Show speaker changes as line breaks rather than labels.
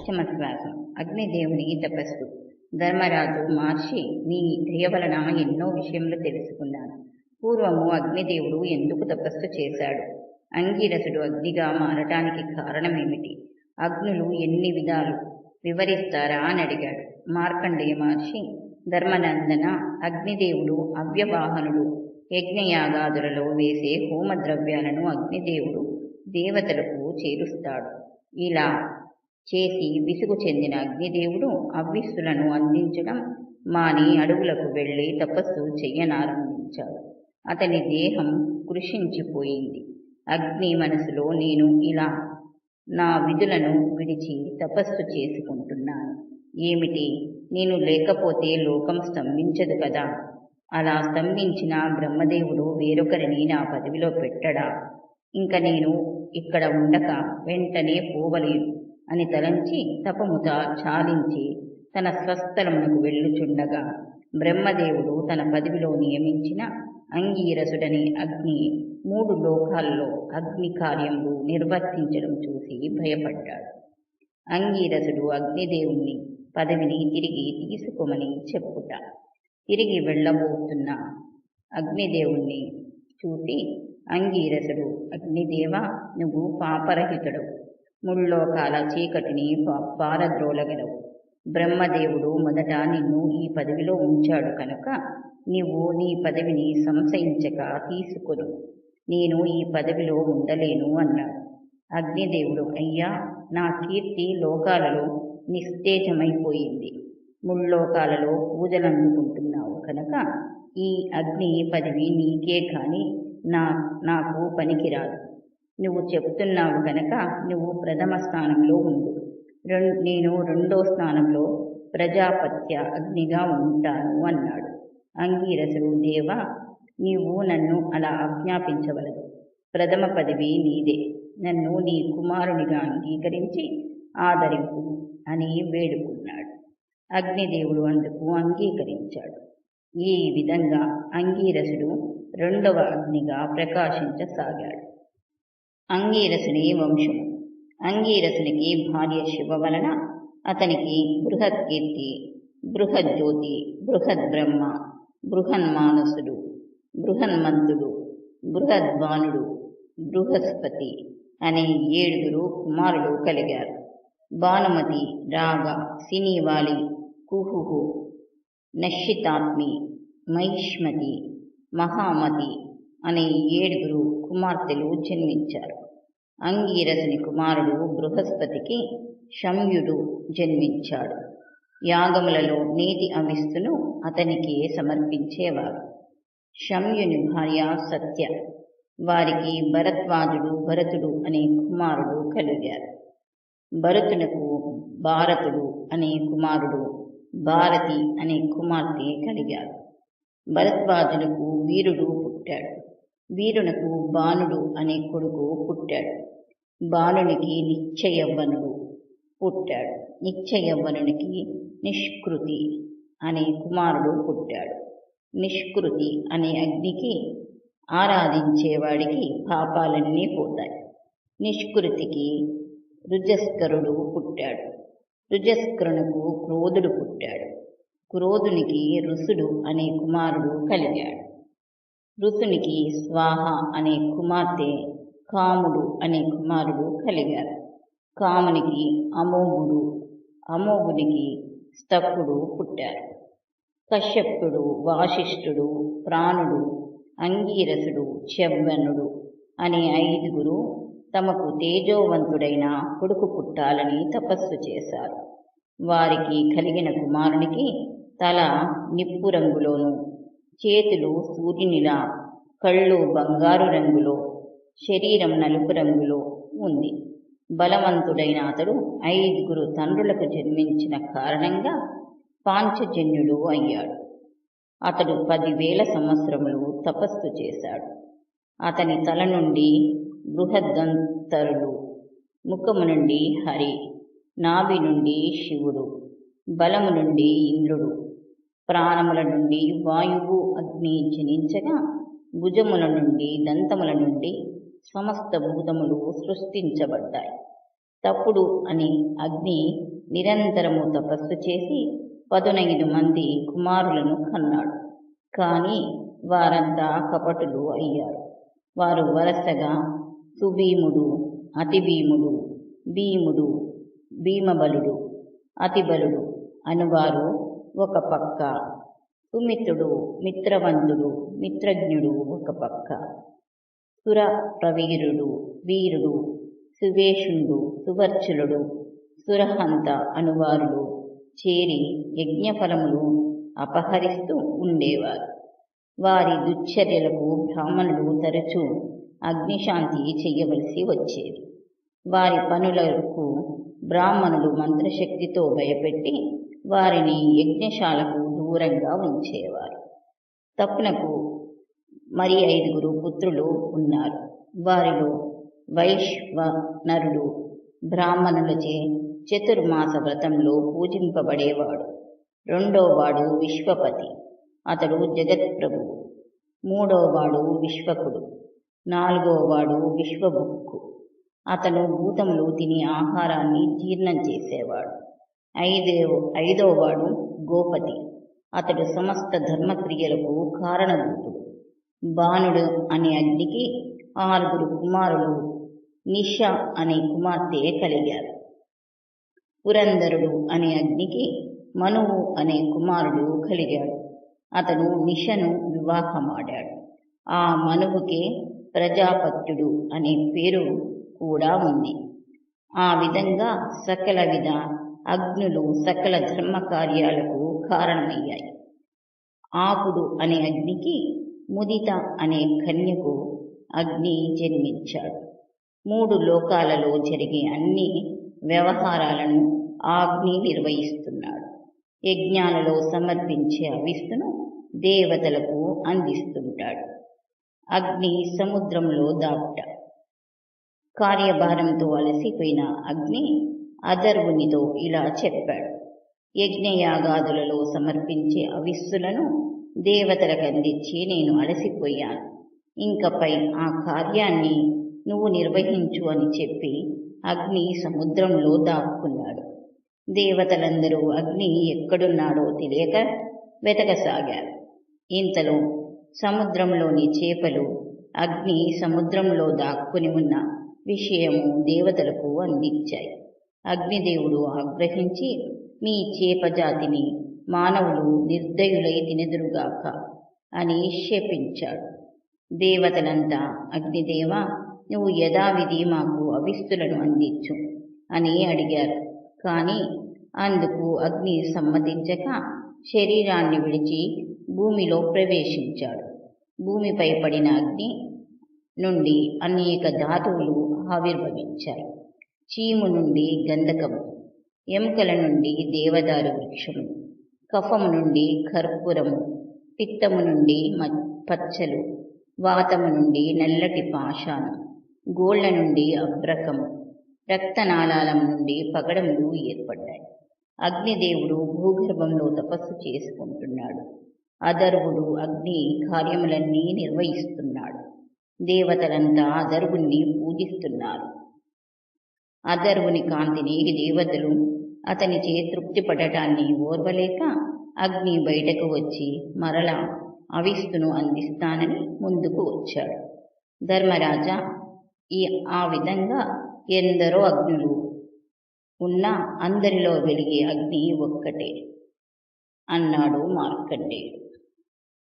పశ్చిమ శ్వాసం అగ్నిదేవుని తపస్సు ధర్మరాజు మహర్షి నీ క్రియ వలన ఎన్నో విషయములు తెలుసుకున్నాను. పూర్వము అగ్నిదేవుడు ఎందుకు తపస్సు చేశాడు? అంగీరసుడు అగ్నిగా మారటానికి కారణమేమిటి? అగ్నులు ఎన్ని విధాలు? వివరిస్తారా అని అడిగాడు. మార్కండేయ మహర్షి ధర్మనందన అగ్నిదేవుడు అవ్యవాహనుడు. యజ్ఞయాగాదులలో వేసే హోమద్రవ్యాలను అగ్నిదేవుడు దేవతలకు చేరుస్తాడు. ఇలా చేసి విసుగు చెందిన అగ్నిదేవుడు అవ్విస్సులను అందించడం మాని అడవులకు వెళ్ళి తపస్సు చెయ్యనారంభించాడు. అతని దేహం కృషించిపోయింది. అగ్ని మనసులో నేను ఇలా నా విధులను విడిచి తపస్సు చేసుకుంటున్నాను. ఏమిటి? నేను లేకపోతే లోకం స్తంభించదు కదా? అలా స్తంభించిన బ్రహ్మదేవుడు వేరొకరిని నా పదవిలో పెట్టడా? ఇంక నేను ఇక్కడ ఉండక వెంటనే పోవలేను. అని తలంచి తపముత చాలించి తన స్వస్థలమునకు వెళ్ళుచుండగా బ్రహ్మదేవుడు తన పదవిలో నియమించిన అంగీరసుడని అగ్ని మూడు లోకాల్లో అగ్ని కార్యములు నిర్వర్తించడం చూసి భయపడ్డాడు. అంగీరసుడు అగ్నిదేవుణ్ణి పదవిని తిరిగి తీసుకోమని చెప్పుట. తిరిగి వెళ్ళబోతున్న అగ్నిదేవుణ్ణి చూసి అంగీరసుడు అగ్నిదేవ నువ్వు పాపరహితుడు ముల్లోకాల చీకటిని పారద్రోలగలవు. బ్రహ్మదేవుడు మొదట నిన్ను ఈ పదవిలో ఉంచాడు కనుక నీవు నీ పదవిని సంశయించక తీసుకొను నేను ఈ పదవిలో ఉండలేను అన్నాడు. అగ్నిదేవుడు అయ్యా నా కీర్తి లోకాలలో నిస్తేజమైపోయింది. ముల్లోకాలలో పూజలందుకుంటున్నావు కనుక ఈ అగ్ని పదవి నీకే కాని నా నాకు పనికిరాదు. నువ్వు చెప్తున్నావు గనక నువ్వు ప్రథమ స్థానంలో ఉండు. నేను రెండో స్థానంలో ప్రజాపత్య అగ్నిగా ఉంటాను అన్నాడు. అంగీరసుడు దేవ నీవు నన్ను అలా ఆజ్ఞాపించవలదు. ప్రథమ పదవి నీదే. నన్ను నీ కుమారునిగా అంగీకరించి ఆదరింపు అని వేడుకున్నాడు. అగ్నిదేవుడు అందుకు అంగీకరించాడు. ఈ విధంగా అంగీరసుడు రెండవ అగ్నిగా ప్రకాశించసాగాడు. అంగీరసుని వంశము. అంగీరసునికి భార్య శివ వలన అతనికి బృహత్కీర్తి బృహజ్యోతి బృహద్బ్రహ్మ బృహన్మానసుడు బృహన్మంతుడు బృహద్వానుడు బృహస్పతి అనే ఏడుగురు కుమారులు కలిగారు. భానుమతి రాగ సినీవాలి కుహుహు నశ్చితాత్మి మహిష్మతి మహామతి అనే ఏడుగురు కుమార్తెలు జన్మించారు. అంగీరసుని కుమారుడు బృహస్పతికి శమ్యుడు జన్మించాడు. యాగములలో నీతి అవిస్తును అతనికి సమర్పించేవారు శమ్యుని భార్య సత్య. వారికి భరద్వాజుడు భరతుడు అనే కుమారుడు కలిగారు. భరతునకు భారతుడు అనే కుమారుడు భారతి అనే కుమార్తె కలిగారు. భరద్వాజునకు వీరుడు పుట్టాడు. వీరునకు బాణుడు అనే కొడుకు పుట్టాడు. బాలునికి నిశ్చయవ్వనుడు పుట్టాడు. నిశ్చయవ్వనునికి నిష్కృతి అనే కుమారుడు పుట్టాడు. నిష్కృతి అనే అగ్నికి ఆరాధించేవాడికి పాపాలన్నీ పోతాయి. నిష్కృతికి రుజస్కరుడు పుట్టాడు. రుజస్కరునకు క్రోధుడు పుట్టాడు. క్రోధునికి రుసుడు అనే కుమారుడు కలిగాడు. ఋతునికి స్వాహ అనే కుమార్తె కాముడు అనే కుమారుడు కలిగారు. కామునికి అమోఘుడు అమోఘునికి స్తకుడు పుట్టారు. కశ్యపుడు వాసిష్ఠుడు ప్రాణుడు అంగీరసుడు చెవ్వనుడు అనే ఐదుగురు తమకు తేజోవంతుడైన కొడుకు పుట్టాలని తపస్సు చేశారు. వారికి కలిగిన కుమారునికి తల నిప్పు రంగులోను చేతులు సూర్యునిలా కళ్ళు బంగారు రంగులో శరీరం నలుపు రంగులో ఉంది. బలవంతుడైన అతడు ఐదుగురు తండ్రులకు జన్మించిన కారణంగా పాంచజన్యుడు అయ్యాడు. అతడు పదివేల సంవత్సరములు తపస్సు చేశాడు. అతని తల నుండి బృహద్గంతరుడు ముఖము నుండి హరి నాభి నుండి శివుడు బలము నుండి ఇంద్రుడు ప్రాణముల నుండి వాయువు అగ్ని జనించగా భుజముల నుండి దంతముల నుండి సమస్త భూతములు సృష్టించబడ్డాయి. తప్పుడు అని అగ్ని నిరంతరము తపస్సు చేసి పదునైదు మంది కుమారులను కన్నాడు. కానీ వారంతా కపటులు అయ్యారు. వారు వరుసగా సుభీముడు అతిభీముడు భీముడు భీమబలుడు అతిబలుడు అనువారు ఒక పక్క. సుమిత్రుడు మిత్రవంతుడు మిత్రజ్ఞుడు ఒక పక్క. సుర ప్రవీరుడు వీరుడు సువేషుండు సువర్చులుడు సురహంత అనువారులు చేరి యజ్ఞఫలములు అపహరిస్తూ ఉండేవారు. వారి దుశ్చర్యలకు బ్రాహ్మణులు తరచూ అగ్నిశాంతి చెయ్యవలసి వచ్చేది. వారి పనులకు బ్రాహ్మణులు మంత్రశక్తితో భయపెట్టి వారిని యజ్ఞశాలకు దూరంగా ఉంచేవారు. తప్పునకు మరి ఐదుగురు పుత్రులు ఉన్నారు. వారిలో వైశ్వనరుడు బ్రాహ్మణులచే చతుర్మాస వ్రతంలో పూజింపబడేవాడు. రెండోవాడు విశ్వపతి అతడు జగత్ప్రభువు మూడోవాడు విశ్వకుడు నాలుగోవాడు విశ్వభుక్కు. అతను భూతములు తిని ఆహారాన్ని జీర్ణం చేసేవాడు. ఐదో ఐదోవాడు గోపతి. అతడు సమస్త ధర్మక్రియలకు కారణభూతుడు. బాణుడు అనే అగ్నికి ఆరుగురు కుమారులు నిష అనే కుమార్తె కలిగారు. పురంధరుడు అనే అగ్నికి మనువు అనే కుమారుడు కలిగాడు. అతను నిషను వివాహమాడాడు. ఆ మనువుకే ప్రజాపత్యుడు అనే పేరు కూడా ఉంది. ఆ విధంగా సకల విధ అగ్నులు సకల ధర్మ కార్యాలకు కారణమయ్యాయి. ఆకుడు అనే అగ్నికి ముదిత అనే కన్యకు అగ్ని జన్మించాడు. మూడు లోకాలలో జరిగే అన్ని వ్యవహారాలను అగ్ని నిర్వహిస్తున్నాడు. యజ్ఞాలలో సమర్పించే అవిస్తును దేవతలకు అందిస్తుంటాడు. అగ్ని సముద్రంలో దాపుట. కార్యభారంతో అలసిపోయిన అగ్ని అధర్వునితో ఇలా చెప్పాడు. యజ్ఞయాగాదులలో సమర్పించే అవిస్సులను దేవతలకు అందించి నేను అలసిపోయాను. ఇంకపై ఆ కార్యాన్ని నువ్వు నిర్వహించు అని చెప్పి అగ్ని సముద్రంలో దాక్కున్నాడు. దేవతలందరూ అగ్ని ఎక్కడున్నాడో తెలియక వెతకసాగారు. ఇంతలో సముద్రంలోని చేపలు అగ్ని సముద్రంలో దాక్కుని ఉన్న విషయము దేవతలకు అందించాయి. అగ్నిదేవుడు ఆగ్రహించి మీ చేప జాతిని మానవులు నిర్దయులై తినెదురుగాక అని శపించాడు. దేవతలంతా అగ్నిదేవ నువ్వు యథావిధి మాకు అవిస్తులను అందించు అని అడిగారు. కానీ అందుకు అగ్ని సమ్మతించక శరీరాన్ని విడిచి భూమిలో ప్రవేశించాడు. భూమిపై పడిన అగ్ని నుండి అనేక ధాతువులు ఆవిర్భవించాయి. చీము నుండి గంధకము ఎముకల నుండి దేవదారు వృక్షము కఫము నుండి కర్పూరము పిత్తము నుండి పచ్చలు వాతము నుండి నల్లటి పాషాణం గోళ్ళ నుండి అబ్రకము రక్తనాళాల నుండి పగడములు ఏర్పడ్డాయి. అగ్నిదేవుడు భూగర్భంలో తపస్సు చేసుకుంటున్నాడు. అదర్వుడు అగ్ని కార్యములన్నీ నిర్వహిస్తున్నాడు. దేవతలంతా అదర్వుణ్ణి పూజిస్తున్నారు. అదర్వుని కాంతిని దేవతలు అతనిచే తృప్తి పడటాన్ని ఓర్వలేక అగ్ని బయటకు వచ్చి మరలా అవిస్తును అందిస్తానని ముందుకు వచ్చాడు. ధర్మరాజా ఈ ఆ విధంగా ఎందరో అగ్నులు ఉన్నా అందరిలో వెలిగే అగ్ని ఒక్కటే అన్నాడు మార్కండేయుడు.